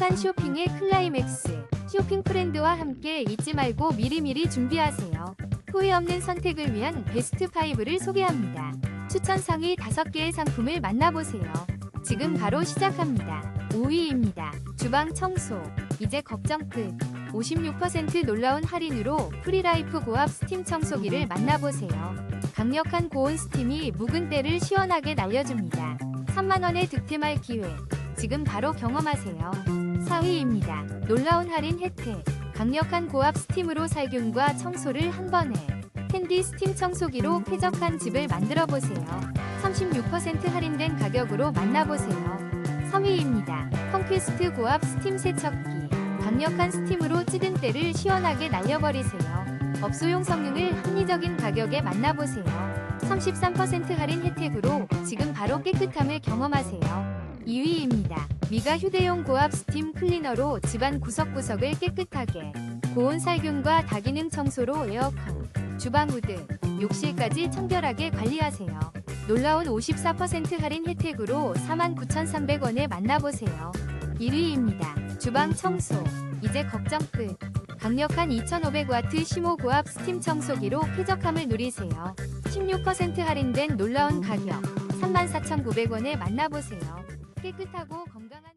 행복한 쇼핑의 클라이맥스. 쇼핑 프렌드와 함께 잊지 말고 미리미리 준비하세요. 후회 없는 선택을 위한 베스트 5를 소개합니다. 추천 상위 5개의 상품을 만나보세요. 지금 바로 시작합니다. 5위입니다. 주방 청소. 이제 걱정 끝. 56% 놀라운 할인으로 프리라이프 고압 스팀 청소기를 만나보세요. 강력한 고온 스팀이 묵은 때를 시원하게 날려줍니다. 3만원의 득템할 기회. 지금 바로 경험하세요. 4위입니다. 놀라운 할인 혜택. 강력한 고압 스팀으로 살균과 청소를 한 번에. 핸디 스팀 청소기로 쾌적한 집을 만들어 보세요. 36% 할인된 가격으로 만나보세요. 3위입니다. 펑퀴스트 고압 스팀 세척기. 강력한 스팀으로 찌든 때를 시원하게 날려버리세요. 업소용 성능을 합리적인 가격에 만나보세요. 33% 할인 혜택으로 지금 바로 깨끗함을 경험하세요. 2위입니다. 미가 휴대용 고압 스팀 클리너로 집안 구석구석을 깨끗하게 고온 살균과 다기능 청소로 에어컨, 주방 우드, 욕실까지 청결하게 관리하세요. 놀라운 54% 할인 혜택으로 49,300원에 만나보세요. 1위입니다. 주방 청소. 이제 걱정 끝. 강력한 2500와트 시모 고압 스팀 청소기로 쾌적함을 누리세요. 16% 할인된 놀라운 가격. 34,900원에 만나보세요. 깨끗하고 건강한